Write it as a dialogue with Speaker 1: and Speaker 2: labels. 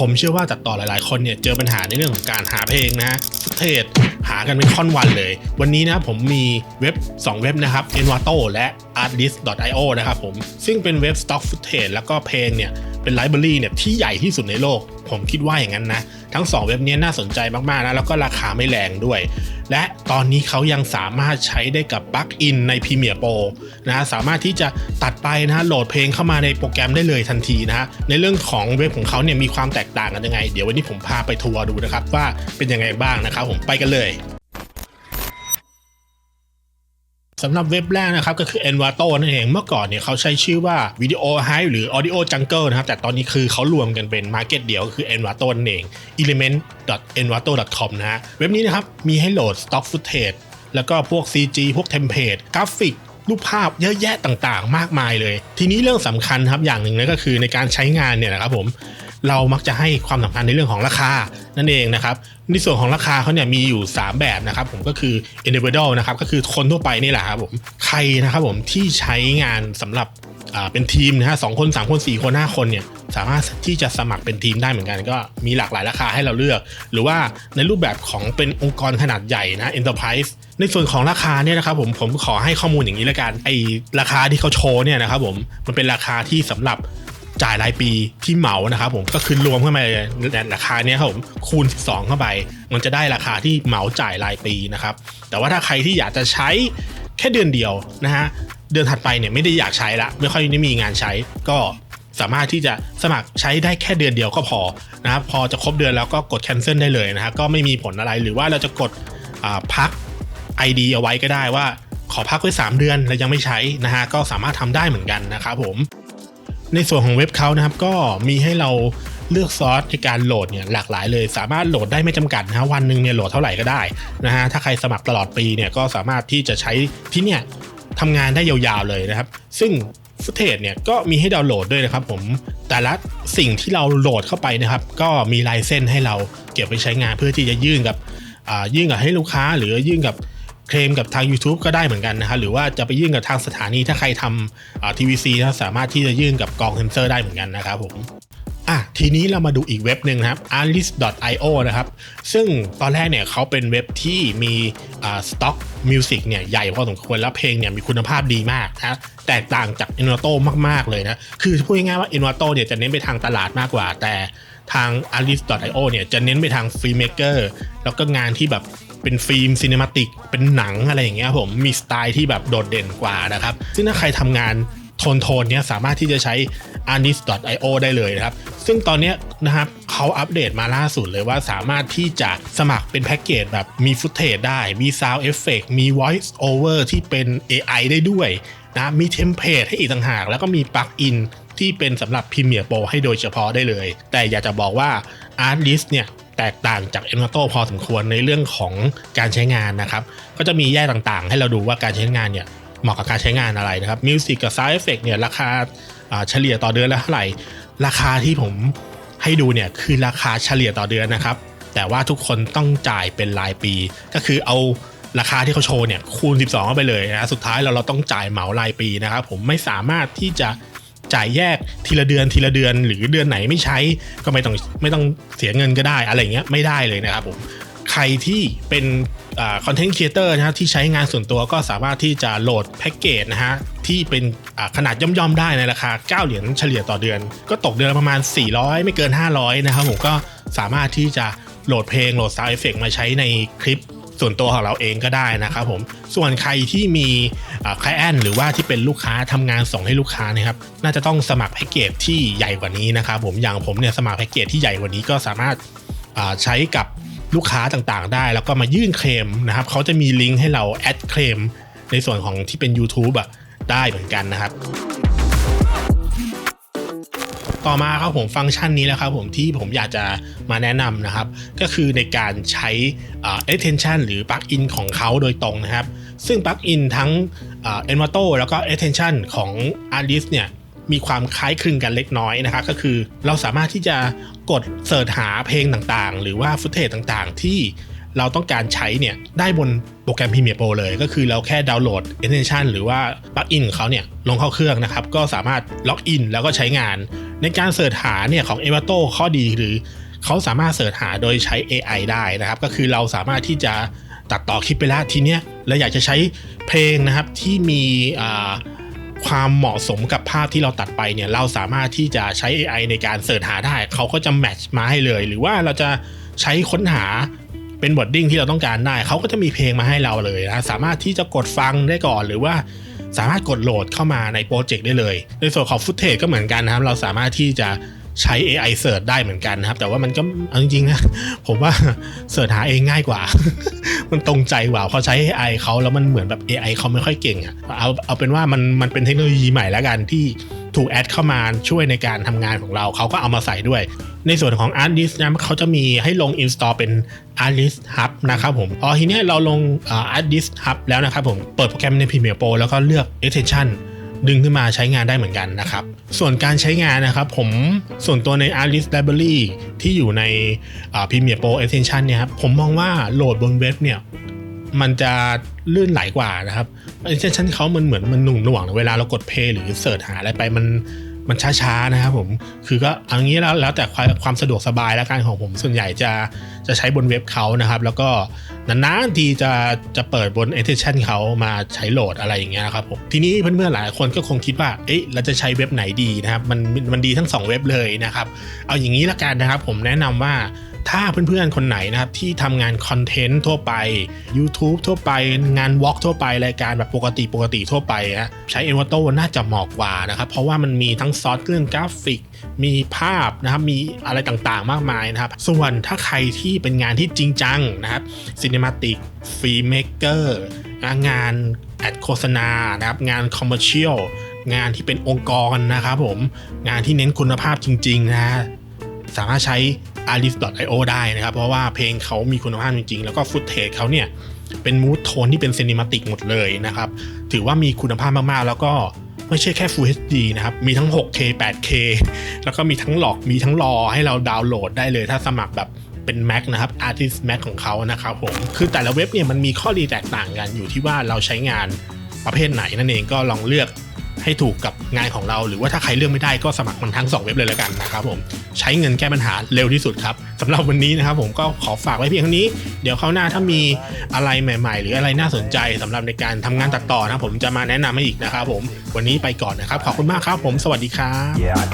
Speaker 1: ผมเชื่อว่าตัดต่อหลายๆ คนเนี่ยเจอปัญหาในเรื่องของการหาเพลงนะฮะฟุตเทจหากันเป็นค่อนวันเลย วันนี้นะผมมีเว็บ 2 เว็บนะครับ envato และ artlist.io นะครับผม ซึ่งเป็นเว็บ stock footage แล้วก็เพลงเนี่ย เป็นไลบรารีเนี่ยที่ใหญ่ที่สุดในโลก ผมคิดว่าอย่างนั้นนะ ทั้ง 2 เว็บนี้น่าสนใจมากๆนะ แล้วก็ราคาไม่แรงด้วย และตอนนี้เขายังสามารถใช้ได้กับปลั๊กอินใน Premiere Pro นะสามารถที่จะตัดไปนะฮะโหลดเพลงเข้ามาในโปรแกรมได้เลยทันทีนะฮะในเรื่องของเว็บของเขาเนี่ยมีความแตกต่างกันยังไง เดี๋ยววันนี้ผมพาไปทัวร์ดูนะครับว่าเป็นยังไงบ้างนะครับผมไปกันเลย สำหรับเว็บแรกนะครับก็คือ Envato นั่นเองเมื่อก่อนเนี่ยเขาใช้ชื่อว่า Video Hype หรือ Audio Jungle นะครับ แต่ตอนนี้คือเขารวมกันเป็น Market เดียวก็คือ Envato นั่นเอง element.envato.com นะฮะเว็บนี้นะครับ มีให้โหลด Stock Footage แล้วก็พวก CG พวกเทมเพลตกราฟิกรูปภาพเยอะแยะต่างๆ มากมายเลย ทีนี้เรื่องสำคัญครับอย่างหนึ่งนะก็คือในการใช้งานเนี่ยนะครับผม เรามักจะให้ความสำคัญในเรื่องของราคานั่นเองนะครับในส่วนของราคาเขาเนี่ยมีอยู่ 3 แบบนะครับผมก็คือ individual นะครับก็คือคนทั่วไปนี่แหละครับผมใครนะครับผมที่ใช้งานสำหรับเป็นทีมนะฮะสองคน 3 คน 4 คน 5 คนเนี่ยสามารถที่จะสมัครเป็นทีมได้เหมือนกัน ก็มีหลากหลายราคาให้เราเลือก หรือว่าในรูปแบบของเป็นองค์กรขนาดใหญ่นะ enterprise ในส่วนของราคาเนี่ยนะครับผมผมขอให้ข้อมูลอย่างนี้ละกันไอราคาที่เขาโชว์เนี่ยนะครับผมมันเป็นราคาที่สำหรับ จ่ายรายปีที่เหมานะครับผมก็คือรวมเข้าไปเลยในราคาเนี้ยครับผมคูณ 12 เข้าไป มันจะได้ราคาที่เหมาจ่ายรายปีนะครับ แต่ว่าถ้าใครที่อยากจะใช้แค่เดือนเดียวนะฮะเดือนถัดไปเนี่ยไม่ได้อยากใช้ละไม่ค่อยได้มีงานใช้ก็สามารถที่จะสมัครใช้ได้แค่เดือนเดียวก็พอนะครับพอจะครบเดือนแล้วก็กด cancel ได้เลยนะฮะก็ไม่มีผลอะไรหรือว่าเราจะกดพัก ID เอาไว้ก็ได้ว่าขอพักไว้ 3 เดือนแล้วยังไม่ใช้นะฮะก็สามารถทำได้เหมือนกันนะครับผม ในส่วนของเว็บเขานะครับก็มีให้เราเลือกซอสในการโหลดเนี่ยหลากหลายเลย สามารถโหลดได้ไม่จำกัดนะวันหนึ่งเนี่ยโหลดเท่าไหร่ก็ได้นะฮะถ้าใครสมัครตลอดปีเนี่ยก็สามารถที่จะใช้ที่เนี่ยทำงานได้ยาวๆเลยนะครับ ซึ่งฟุตเทจเนี่ยก็มีให้ดาวน์โหลดด้วยนะครับผมแต่ละสิ่งที่เราโหลดเข้าไปนะครับ ก็มีลายเส้นให้เราเก็บไว้ใช้งานเพื่อที่จะยื่นกับอ่ายื่นกับให้ลูกค้า หรือยื่นกับ เคลมกับทาง YouTube ก็ได้เหมือนกันนะครับหรือว่าจะไปยื่นกับทางสถานีถ้าใครทำทีวีซีนะสามารถที่จะยื่นกับกองเซนเซอร์ได้เหมือนกันนะครับผมอะทีนี้เรามาดูอีกเว็บหนึ่งนะครับ a l i s io นะครับ ซึ่งตอนแรกเนี่ยเขาเป็นเว็บที่มีสต็อกมิวสิกเนี่ยใหญ่พอสมควรแล้วเพลงเนี่ยมีคุณภาพดีมากนะแตกต่างจาก Envato มาก ๆ เลยนะ คือพูดง่ายๆว่า Envato เนี่ยจะเน้นไปทางตลาดมากกว่า แต่ทาง a l i s io เนี่ยจะเน้นไปทางฟรีเมเกอร์แล้วก็งานที่แบบ เป็นฟิล์มซีเนมาติกเป็นหนังอะไรอย่างเงี้ยผมมีสไตล์ที่แบบโดดเด่นกว่านะครับ ซึ่งถ้าใครทำงานโทนโทนเนี้ยสามารถที่จะใช้ artist.io ได้เลยนะครับ ซึ่งตอนเนี้ยนะครับเขาอัปเดตมาล่าสุดเลยว่าสามารถที่จะสมัครเป็นแพ็กเกจแบบมีฟุตเทจได้ มี Sound Effect มี Voice Over ที่เป็น AI ได้ด้วยนะมีเทมเพลตให้อีกต่างหาก แล้วก็มีปลั๊กอินที่เป็นสำหรับ Premiere Pro ให้โดยเฉพาะได้เลย แต่อยากจะบอกว่า Artlist เนี่ย แตกต่างจาก Envato พอสมควรในเรื่องของการใช้งานนะครับ ก็จะมีแยกต่างๆ ให้เราดูว่าการใช้งานเนี่ยเหมาะกับการใช้งานอะไรนะครับมิวสิกกับ Sound Effect เนี่ยราคาอ่าเฉลี่ยต่อเดือนละเท่าไหร่ ราคาที่ผมให้ดูเนี่ยคือราคาเฉลี่ยต่อเดือนนะครับ แต่ว่าทุกคนต้องจ่ายเป็นรายปี ก็คือเอาราคาที่เขาโชว์เนี่ยคูณ 12เข้าไปเลยนะสุดท้ายเราเราต้องจ่ายเหมารายปีนะครับผมไม่สามารถที่จะ จ่ายแยกทีละเดือนทีละเดือน หรือเดือนไหนไม่ใช้ก็ไม่ต้องไม่ต้องเสียเงินก็ได้อะไรเงี้ยไม่ได้เลยนะครับผมใครที่เป็นคอนเทนต์ครีเอเตอร์นะฮะที่ใช้งานส่วนตัวก็สามารถที่จะโหลดแพ็กเกจนะฮะที่เป็นขนาดย่อมๆได้ในราคา 9 เหรียญเฉลี่ยต่อเดือน ก็ตกเดือนประมาณ 400 ไม่เกิน 500 นะครับผมก็สามารถที่จะโหลดเพลงโหลดซาวด์เอฟเฟกมาใช้ในคลิป ส่วนตัวของเราเองก็ได้นะครับผมส่วนใครที่มีคลแอนหรือว่าที่เป็นลูกค้าทำงานส่งให้ลูกค้านะครับน่าจะต้องสมัครแพ็กเกจที่ใหญ่กว่านี้นะครับผมอย่างผมเนี่ยสมัครแพ็กเกจที่ใหญ่กว่านี้ก็สามารถใช้กับลูกค้าต่างๆ ได้ แล้วก็มายื่นเคลมนะครับเขาจะมีลิงก์ให้เราแอดเคลมในส่วนของที่เป็น YouTube อะได้เหมือนกันนะครับ ต่อมาครับผมฟังก์ชันนี้แหละครับผมที่ผมอยากจะมาแนะนำนะครับ ก็คือในการใช้อ่า extension หรือปลั๊กอินของเขาโดยตรงนะครับ ซึ่งปลั๊กอินทั้งอ่า Envato แล้วก็ extension ของ a r t i s เนี่ยมีความคล้ายคลึงกันเล็กน้อยนะครับ ก็คือเราสามารถที่จะกดเสิร์ชหาเพลงต่างๆ หรือว่าฟุตเทจต่างๆ ที่ เราต้องการใช้เนี่ยได้บนโปรแกรม Premiere Pro เลยก็คือเราแค่ดาวน์โหลด extension หรือว่าปลั๊กอินของเขาเนี่ยลงเข้าเครื่องนะครับ ก็สามารถล็อกอินแล้วก็ใช้งาน ในการเสิร์ชหาเนี่ยของ e v a t o ข้อดีหรือเขาสามารถเสิร์ชหาโดยใช้ AI ได้นะครับ ก็คือเราสามารถที่จะตัดต่อคลิปไปแล้วทีเนี้ยเราอยากจะใช้เพลงนะครับที่มีความเหมาะสมกับภาพที่เราตัดไปเนี่ยเราสามารถที่จะใช้ AI ในการเสิร์ชหาได้ เขาก็จะแมทช์มาให้เลย หรือว่าเราจะใช้ค้นหา เป็นบอดดิ้งที่เราต้องการได้ เขาก็จะมีเพลงมาให้เราเลยนะ สามารถที่จะกดฟังได้ก่อนหรือว่าสามารถกดโหลดเข้ามาในโปรเจกต์ได้เลย ในส่วนของฟุตเทจก็เหมือนกันนะครับ เราสามารถที่จะใช้ AI เสิร์ชได้เหมือนกันนะครับ แต่ว่ามันก็เอาจริงๆนะผมว่าเสิร์ชหาเองง่ายกว่า มันตรงใจกว่าพอใช้ AI เขาแล้วมันเหมือนแบบ AI เขาไม่ค่อยเก่งอะเอาเอาเป็นว่ามันมันเป็นเทคโนโลยีใหม่แล้วกันที่ ถูกแอดเข้ามาช่วยในการทำงานของเรา เขาก็เอามาใส่ด้วย ในส่วนของ a r t l i s t นะเขาจะมีให้ลง install เป็น a r t l i s t Hub นะครับผมพอทีนี้เราลง a r t l i s t Hub แล้วนะครับผมเปิดโปรแกรมใน Premiere Pro แล้วก็เลือก extension ดึงขึ้นมาใช้งานได้เหมือนกันนะครับ ส่วนการใช้งานนะครับผมส่วนตัวใน Artist Library ที่อยู่ใน Premiere Pro Extension เนี่ยครับผมมองว่าโหลดบนเว็บเนี่ย มันจะลื่นไหลกว่านะครับ extension เขามันเหมือนมันหนุ่งหน่วงเวลาเรากดเพย์หรือเสิร์ชหาอะไรไปมันมันช้าๆนะครับผม คือก็เอันนี้แล้วแล้วแต่ความความสะดวกสบายแล้วกันของผมส่วนใหญ่จะจะใช้บนเว็บเขานะครับ แล้วก็นานๆทีจะจะเปิดบน extension เขามาใช้โหลดอะไรอย่างเงี้ยครับผม ทีนี้เพื่อนๆหลายคนก็คงคิดว่า เอ๊ะเราจะใช้เว็บไหนดีนะครับ มันมันดีทั้งสองเว็บเลยนะครับ เอาอย่างนี้ละกันนะครับผมแนะนำว่า ถ้าเพื่อนๆ คนไหนนะครับที่ทำงานคอนเทนต์ทั่วไป YouTube ทั่วไปงานวอล์กทั่วไป รายการแบบปกติปกติทั่วไปฮะใช้ Envato น่าจะเหมาะกว่านะครับ เพราะว่ามันมีทั้งซอสเรื่องกราฟิก มีภาพนะครับ มีอะไรต่างๆ มากมายนะครับ ส่วนถ้าใครที่เป็นงานที่จริงจังนะครับ Cinematic Filmmaker งานแอดโฆษณานะครับ งานคอมเมอร์เชียลงานที่เป็นองค์กรนะครับผม งานที่เน้นคุณภาพจริง ๆ นะ สามารถใช้ artist.io ได้นะครับ เพราะว่าเพลงเขามีคุณภาพจริงๆ แล้วก็ฟุตเทจเขาเนี่ย เป็นมู d โทนที่เป็น c ซนิมาติกหมดเลยนะครับ ถือว่ามีคุณภาพมากๆ แล้วก็ไม่ใช่แค่ Full HD นะครับ มีทั้ง 6K 8K แล้วก็มีทั้งหลอก มีทั้งรอให้เราดาวน์โหลดได้เลย ถ้าสมัครแบบเป็น Mac นะครับ Artist Mac ของเขานะครับผม คือแต่ละเว็บเนี่ยมันมีข้อดีแตกต่างกันอยู่ที่ว่าเราใช้งานประเภทไหนนั่นเองก็ลองเลือก ให้ถูกกับงานของเรา หรือว่าถ้าใครเลือกไม่ได้ก็สมัครมันทั้ง 2 เว็บเลยแล้วกันนะครับผมใช้เงินแก้ปัญหาเร็วที่สุดครับสำหรับวันนี้นะครับผมก็ขอฝากไว้เพียงเท่านี้ เดี๋ยวคราวหน้าถ้ามีอะไรใหม่ ๆ หรืออะไรน่าสนใจสำหรับในการทำงานตัดต่อนะผมจะมาแนะนำให้อีกนะครับผมวันนี้ไปก่อนนะครับขอบคุณมากครับผมสวัสดีครับ
Speaker 2: Yeah, I